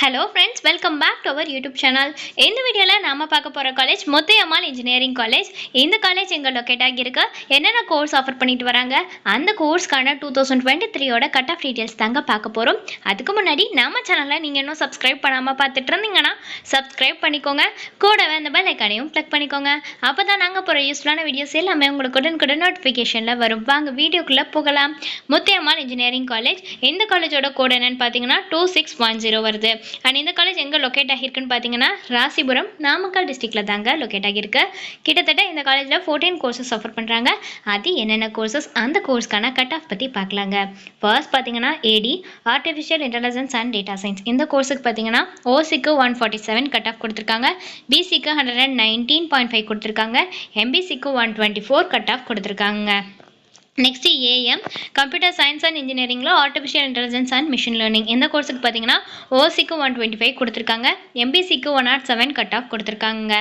Hello friends welcome back to our YouTube channel இந்த வீடியோவில் நாம் பார்க்க போகிற காலேஜ் முத்தையம்மாள் இன்ஜினியரிங் காலேஜ் இந்த காலேஜ் எங்கள் லொக்கேட் ஆகியிருக்கு? என்னென்ன கோர்ஸ் ஆஃபர் பண்ணிட்டு வராங்க? அந்த கோர்ஸ்க்கான டூ தௌசண்ட் டுவெண்ட்டி த்ரீயோட கட் ஆஃப் டீட்டெயில்ஸ் தாங்க பார்க்க போகிறோம் அதுக்கு முன்னாடி நம்ம சேனலில் நீங்கள் இன்னும் சப்ஸ்கிரைப் பண்ணாமல் பார்த்துட்டு இருந்தீங்கன்னா சப்ஸ்கிரைப் பண்ணிக்கோங்க. கூடவே அந்த பெல் ஐக்கானையும் கிளிக் பண்ணிக்கோங்க. அப்போ தான் நாங்கள் போகிற யூஸ்ஃபுல்லான வீடியோஸ் எல்லாமே உங்களுக்கு உடனுக்குடன் நோட்டிஃபிகேஷனில் வரும். வாங்க வீடியோக்குள்ளே போகலாம். முத்தையம்மாள் இன்ஜினியரிங் காலேஜ் இந்த காலேஜோட கோட் என்னன்னு பார்த்தீங்கன்னா டூ சிக்ஸ் ஒன் ஜீரோ வருது. அண்ட் இந்த காலேஜ் எங்கே லொக்கேட் ஆகியிருக்குன்னு பார்த்தீங்கன்னா ராசிபுரம் நாமக்கல் டிஸ்ட்ரிக்டில் தாங்க லொக்கேட் ஆகியிருக்கு. கிட்டத்தட்ட இந்த காலேஜில் ஃபோர்டீன் கோர்சஸ் ஆஃபர் பண்ணுறாங்க அது என்னென்ன கோர்சஸ் அந்த கோர்ஸ்க்கான கட் ஆஃப் பற்றி பார்க்கலாங்க. ஃபர்ஸ்ட் பார்த்தீங்கன்னா AD artificial intelligence and data science இந்த கோர்ஸுக்கு பார்த்தீங்கன்னா ஓசிக்கு one forty seven cut off கொடுத்துருக்காங்க. பிசிக்கு hundred and nineteen point five கொடுத்துருக்காங்க. எம்பிசிக்கு one twenty four cut off கொடுத்துருக்காங்க next AM computer science and இன்ஜினியரிங்கில் artificial intelligence and machine learning இந்த கோர்ஸுக்கு பார்த்தீங்கன்னா ஓசிக்கு ஒன் டுவெண்ட்டி ஃபைவ் கொடுத்துருக்காங்க. எம்பிசிக்கு one not seven cut off கொடுத்துருக்காங்க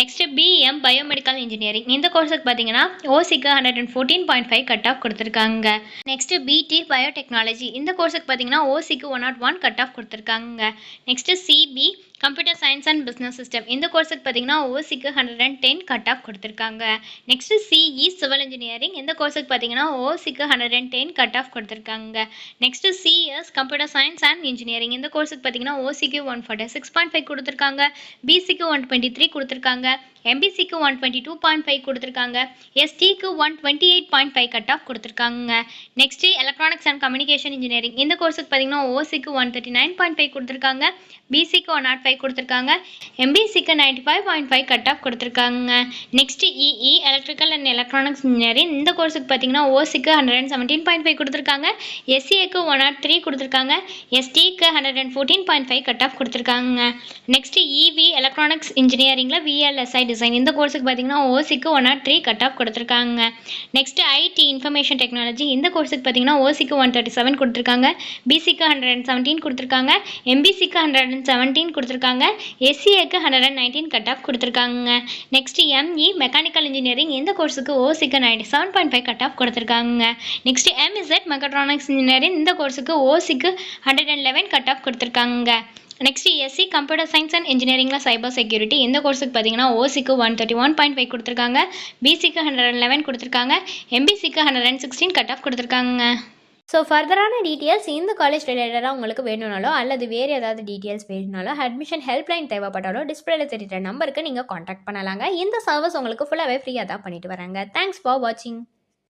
நெக்ஸ்ட் பிஎம் பயோமெடிக்கல் இன்ஜினியரிங் இந்த கோர்ஸுக்கு பார்த்தீங்கன்னா ஓசிக்கு hundred and fourteen point five cut off கொடுத்துருக்காங்க நெக்ஸ்ட்டு பிடி பயோடெக்னாலஜி இந்த கோர்ஸுக்கு பார்த்தீங்கன்னா ஓசிக்கு one not one cut off கொடுத்துருக்காங்க next CB computer science and business system இந்த கோர்ஸுக்கு பார்த்தீங்கன்னா ஓசிக்கு hundred and ten cut off கொடுத்துருக்காங்க. நெக்ஸ்ட் சிஇ சிவில் இன்ஜினியரிங் இந்த கோர்ஸுக்கு பார்த்தீங்கன்னா ஓசிக்கு hundred and ten cut off கொடுத்துருக்காங்க. Next CS computer science and engineering இந்த கோர்ஸுக்கு பார்த்தீங்கன்னா ஓசிக்கு one forty six point five கொடுத்துருக்காங்க. பிசிக்கு ஒன் டுவெண்ட்டி த்ரீ கொடுத்துருக்காங்க. எம்பிசிக்கு one twenty two point five கொடுத்துருக்காங்க. எஸ்டிக்கு one twenty eight point five cut off கொடுத்துருக்காங்க next electronics and communication engineering இந்த கோர்ஸுக்கு பார்த்தீங்கன்னா ஓசிக்கு one thirty nine point five கொடுத்துருக்காங்க. பிசிக்கு ஒன் நாட் ஃபைவ் கொடுத்துருக்காங்க. எம்பிசிக்கு ninety five point five cut off கொடுத்துருக்காங்க next EE electrical and electronics engineering இந்த கோர்ஸுக்கு பார்த்தீங்கன்னா ஓசிக்கு hundred and seventeen point five கொடுத்துருக்காங்க. எஸ்சிஏக்கு ஒன் நாட் த்ரீ கொடுத்துருக்காங்க. எஸ்டிக்கு hundred and fourteen point five cut off கொடுத்துருக்காங்க நெக்ஸ்ட் இவி எலக்ட்ரானிக்ஸ் இன்ஜினியரிங்கில் விஎல்எஸ்ஐ டிசைன் இந்த கோர்ஸுக்கு பார்த்தீங்கன்னா ஓசிக்கு one not three cut off கொடுத்துருக்காங்க. நெக்ஸ்ட் ஐடி இன்ஃபர்மேஷன் டெக்னாலஜி இந்த கோர்ஸுக்கு பார்த்தீங்கன்னா ஓசிக்கு ஒன் தேர்ட்டி செவன் கொடுத்துருக்காங்க. பிசிக்கு ஹண்ட்ரட் அண்ட் செவன்டீன் கொடுத்துருக்காங்க. எம்பிசிக்கு ஹண்ட்ரட் அண்ட் செவன்டீன் கொடுத்துருக்காங்க. எஸ்சிஏக்கு hundred and nineteen cut off கொடுத்துருக்காங்க. நெக்ஸ்ட் எம்இ மெக்கானிக்கல் இன்ஜினியரிங் இந்த கோர்ஸுக்கு ஓசிக்கு ninety seven point five cut off கொடுத்துருக்காங்க. நெக்ஸ்ட் எம்இசெட் மெக்கட்ரானிக்ஸ் இன்ஜினியரிங் இந்த கோர்ஸுக்கு ஓசிக்கு hundred and eleven cut off கொடுத்துருக்காங்க. Next SC computer science and இன்ஜினியரிங்கில் cyber security இந்த கோர்ஸுக்கு பார்த்தீங்கன்னா ஓசிக்கு one thirty one point five கொடுத்துருக்காங்க. பிசிக்கு ஹண்ட்ரட் அண்ட் லெவன் கொடுத்துருக்காங்க. எம்பிசிக்கு hundred and sixteen cut off கொடுத்துருக்காங்க ஸோ ஃபர்தரான டீட்டெயில்ஸ் இந்த காலேஜ் ரிலேட்டடாக உங்களுக்கு வேணும்னாலோ அல்லது வேறு ஏதாவது டீட்டெயில்ஸ் வேணும்னாலோ அட்மிஷன் ஹெல்ப்லைன் தேவைப்பட்டாலோ டிஸ்பிளேல தெரிகிற நம்பருக்கு நீங்கள் காண்டாக்ட் பண்ணலாங்க. இந்த சர்வீஸ் உங்களுக்கு ஃபுல்லாகவே ஃப்ரீயாக தான் பண்ணிட்டு வராங்க. தேங்க்ஸ் ஃபார் வாட்சிங்